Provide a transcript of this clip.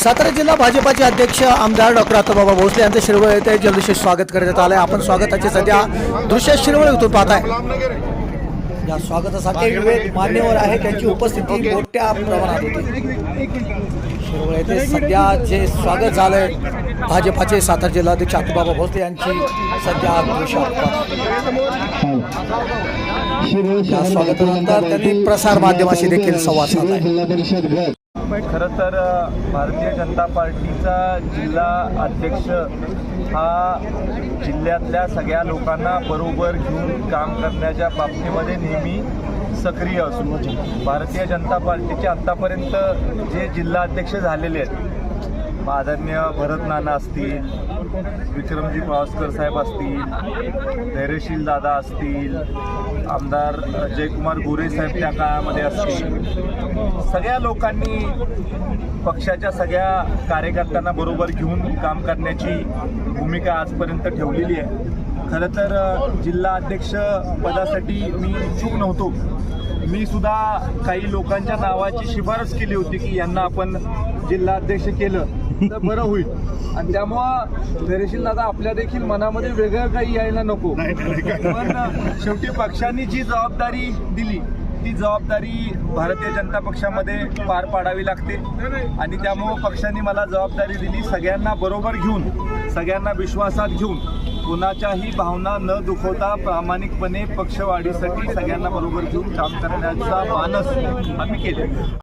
सातारा जिल्हा भाजपाचे अध्यक्ष आमदार डॉक्टर आताबाबा भोसले यांचं शिरवळ येथे जल्लोषात स्वागत करण्यात आलं आहे आपण स्वागताचे सध्या दृश्य शिरवळ इथून पाहताय. या स्वागतासाठी विविध मान्यवर आहे त्यांची उपस्थिती मोठ्या प्रमाणात होती. शिरवळ येथे सध्या जे स्वागत झालंय भाजपाचे सातारा जिल्हाध्यक्ष आतोबाबा भोसले यांची सध्या दृश्य या स्वागतानंतर त्यांनी प्रसार माध्यमाशी देखील संवाद साधला खरं तर भारतीय जनता पार्टीचा जिल्हा अध्यक्ष हा जिल्ह्यातल्या सगळ्या लोकांना बरोबर घेऊन काम करण्याच्या बाबतीमध्ये नेहमी सक्रिय असून भारतीय जनता पार्टीचे आत्तापर्यंत जे जिल्हा अध्यक्ष झालेले आहेत आदरणीय भरत नाना असतील विक्रमजी पावसकर साहेब असतील धैर्यशील दादा असतील आमदार जयकुमार गोरे साहेब त्या काळामध्ये असतील. सगळ्या लोकांनी पक्षाच्या सगळ्या कार्यकर्त्यांना बरोबर घेऊन काम करण्याची भूमिका आजपर्यंत ठेवलेली आहे. खरं तर जिल्हा अध्यक्ष पदासाठी मी इच्छुक नव्हतो. मी सुद्धा काही लोकांच्या नावाची शिफारस केली होती की यांना आपण जिल्हा अध्यक्ष केलं. तर बरं होईल. आणि त्यामुळं धैर्यशील दादा आपल्या देखील मनामध्ये वेगळं काही यायला नको. पण शेवटी पक्षांनी जी जबाबदारी दिली ती जबाबदारी भारतीय जनता पक्षामध्ये पार पाडावी लागते. आणि त्यामुळं पक्षांनी मला जबाबदारी दिली सगळ्यांना बरोबर घेऊन सगळ्यांना विश्वासात घेऊन. कोणाच्याही भावना न दुखवता प्रामाणिकपणे पक्षवाढीसाठी सगळ्यांना बरोबर घेऊन काम करण्याचा मानस आम्ही केले